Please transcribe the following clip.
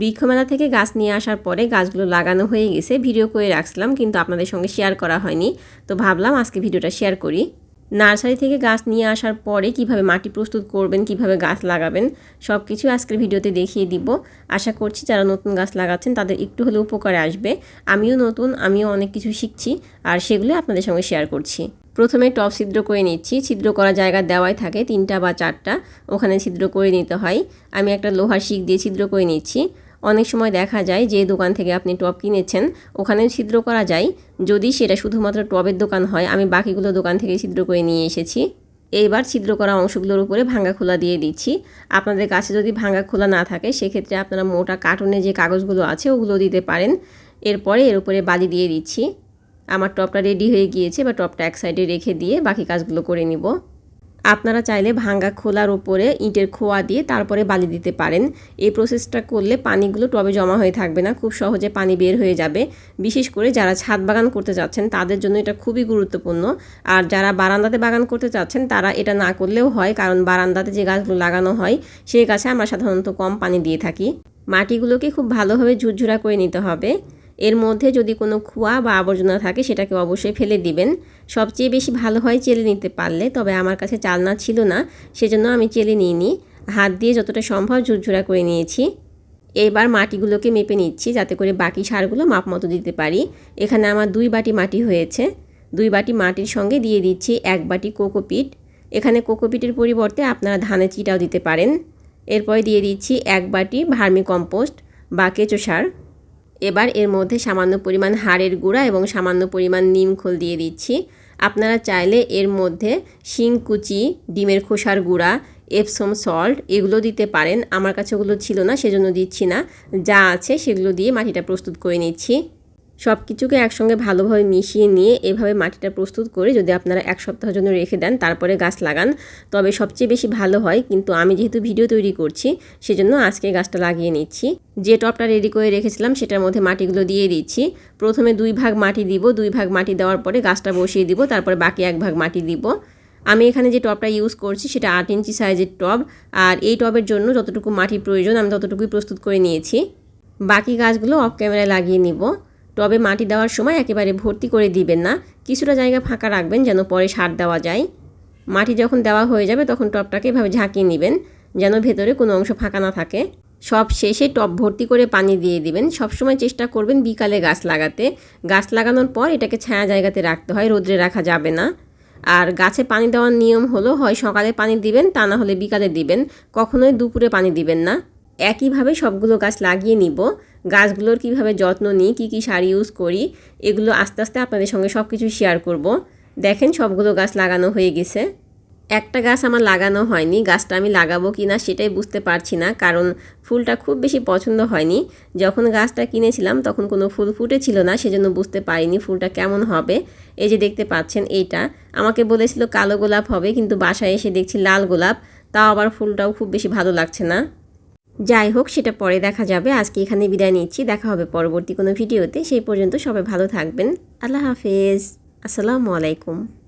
বৃক্ষমেলা থেকে গাছ নিয়ে আসার পরে গাছগুলো লাগানো হয়ে গেছে। ভিডিও করে রাখছিলাম, কিন্তু আপনাদের সঙ্গে শেয়ার করা হয়নি। তো ভাবলাম আজকে ভিডিওটা শেয়ার করি। নার্সারি থেকে গাছ নিয়ে আসার পরে কীভাবে মাটি প্রস্তুত করবেন, কীভাবে গাছ লাগাবেন সব কিছু আজকের ভিডিওতে দেখিয়ে দিব। আশা করছি যারা নতুন গাছ লাগাচ্ছেন, তাদের একটু হলেও উপকারে আসবে। আমিও নতুন, আমিও অনেক কিছু শিখছি, আর সেগুলো আপনাদের সঙ্গে শেয়ার করছি। প্রথমে টপ ছিদ্র করে নিচ্ছি। ছিদ্র করা জায়গা দেওয়াই থাকে, তিনটা বা চারটা। ওখানে ছিদ্র করে নিতে হয়। আমি একটা লোহার শিক দিয়ে ছিদ্র করে নিচ্ছি। অনেক সময় দেখা যায় যে দোকান থেকে আপনি টব কিনেছেন, ওখানেও ছিদ্র করা যায়। যদি সেটা শুধুমাত্র টবের দোকান হয়, আমি বাকিগুলো দোকান থেকে ছিদ্র করে নিয়ে এসেছি। এইবার ছিদ্র করা অংশগুলোর উপরে ভাঙা খোলা দিয়ে দিচ্ছি। আপনাদের কাছে যদি ভাঙা খোলা না থাকে, সেক্ষেত্রে আপনারা মোটা কার্টুনে যে কাগজগুলো আছে, ওগুলো দিতে পারেন। এরপরে এর উপরে বালি দিয়ে দিচ্ছি। আমার টপটা রেডি হয়ে গিয়েছে বা টপটা এক সাইডে রেখে দিয়ে বাকি কাজগুলো করে নিব। আপনারা চাইলে ভাঙ্গা খোলার উপরে ইটের খোয়া দিয়ে তারপরে বালি দিতে পারেন। এই প্রসেসটা করলে পানিগুলো টবে জমা হয়ে থাকবে না, খুব সহজে পানি বের হয়ে যাবে। বিশেষ করে যারা ছাদ বাগান করতে চাচ্ছেন তাদের জন্য এটা খুবই গুরুত্বপূর্ণ। আর যারা বারান্দাতে বাগান করতে চাচ্ছেন তারা এটা না করলেও হয়, কারণ বারান্দাতে যে গাছগুলো লাগানো হয়, সেই গাছে আমরা সাধারণত কম পানি দিয়ে থাকি। মাটিগুলোকে খুব ভালোভাবে ঝুরঝুরা করে নিতে হবে। এর মধ্যে যদি কোনো খোয়া বা আবর্জনা থাকে, সেটাকে অবশ্যই ফেলে দিবেন। সবচেয়ে বেশি ভালো হয় চেলে নিতে পারলে, তবে আমার কাছে চালনা ছিল না, সেজন্য আমি চেলে নিইনি। হাত দিয়ে যতটা সম্ভব ঝুরঝুরা করে নিয়েছি। এবার মাটিগুলোকে মেপে নিচ্ছি, যাতে করে বাকি সারগুলো মাপ মতো দিতে পারি। এখানে আমার দুই বাটি মাটি হয়েছে। দুই বাটি মাটির সঙ্গে দিয়ে দিচ্ছি এক বাটি কোকোপিট। এখানে কোকোপিটের পরিবর্তে আপনারা ধানের চিটাও দিতে পারেন। এরপরে দিয়ে দিচ্ছি এক বাটি ভার্মি কম্পোস্ট বা কেঁচো সার। এবার এর মধ্যে সামান্য পরিমাণ হাড়ের গুঁড়া এবং সামান্য পরিমাণ নিম খোল দিয়ে দিচ্ছি। আপনারা চাইলে এর মধ্যে শিং, কুচি, ডিমের খোসার গুঁড়া, এপসম সল্ট এগুলো দিতে পারেন। আমার কাছে ওগুলো ছিল না, সেজন্য দিচ্ছি না। যা আছে সেগুলো দিয়ে মাটিটা প্রস্তুত করে নিচ্ছি। সব কিছুকে একসঙ্গে ভালোভাবে মিশিয়ে নিয়ে এভাবে মাটিটা প্রস্তুত করে যদি আপনারা এক সপ্তাহের জন্য রেখে দেন, তারপরে গাছ লাগান। তবে সবচেয়ে বেশি ভালো হয়, কিন্তু আমি যেহেতু ভিডিও তৈরি করছি, সেজন্য আজকে গাছটা লাগিয়ে নিচ্ছি। যে টপটা রেডি করে রেখেছিলাম, সেটার মধ্যে মাটিগুলো দিয়ে দিচ্ছি। প্রথমে দুই ভাগ মাটি দিব, দুই ভাগ মাটি দেওয়ার পরে গাছটা বসিয়ে দিব, তারপরে বাকি এক ভাগ মাটি দিব। আমি এখানে যে টবটা ইউজ করছি, সেটা আট ইঞ্চি সাইজের টব, আর এই টবের জন্য যতটুকু মাটি প্রয়োজন, আমি ততটুকুই প্রস্তুত করে নিয়েছি। বাকি গাছগুলো অফ ক্যামেরায় লাগিয়ে নিব। টবে মাটি দেওয়ার সময় একেবারে ভর্তি করে দিবেন না। কিছুটা জায়গা ফাঁকা রাখবেন যেন পরে সার দেওয়া যায়। মাটি যখন দেওয়া হয়ে যাবে তখন টবটাকে এভাবে ঝাঁকিয়ে নেবেন যেন ভেতরে কোনো অংশ ফাঁকা না থাকে। সব শেষে টব ভর্তি করে পানি দিয়ে দিবেন। সবসময় চেষ্টা করবেন বিকালে গাছ লাগাতে। গাছ লাগানোর পর এটাকে ছায়া জায়গাতে রাখতে হয়, রোদ্রে রাখা যাবে না। আর গাছে পানি দেওয়ার নিয়ম হলো, হয় সকালে পানি দিবেন, তা না হলে বিকালে দিবেন। কখনোই দুপুরে পানি দিবেন না। একইভাবে সবগুলো গাছ লাগিয়ে নিব। গাছগুলোর কীভাবে যত্ন নিই, কী কী সার ইউজ করি, এগুলো আস্তে আস্তে আপনাদের সঙ্গে সব কিছু শেয়ার করব। দেখেন সবগুলো গাছ লাগানো হয়ে গেছে। একটা গাছ আমার লাগানো হয়নি, গাছটা আমি লাগাবো কি না সেটাই বুঝতে পারছি না, কারণ ফুলটা খুব বেশি পছন্দ হয়নি। যখন গাছটা কিনেছিলাম তখন কোনো ফুল ফুটেছিল না, সেজন্য বুঝতে পারিনি ফুলটা কেমন হবে। এই যে দেখতে পাচ্ছেন এইটা। আমাকে বলেছিল কালো গোলাপ হবে, কিন্তু বাসায় এসে দেখছি লাল গোলাপ, তাও আবার ফুলটাও খুব বেশি ভালো লাগছে না। যাই হোক, সেটা পরে দেখা যাবে। আজকে এখানে বিদায় নিচ্ছি। দেখা হবে পরবর্তী কোনো ভিডিওতে। সেই পর্যন্ত সবাই ভালো থাকবেন। আল্লাহ হাফেজ। আসসালামু আলাইকুম।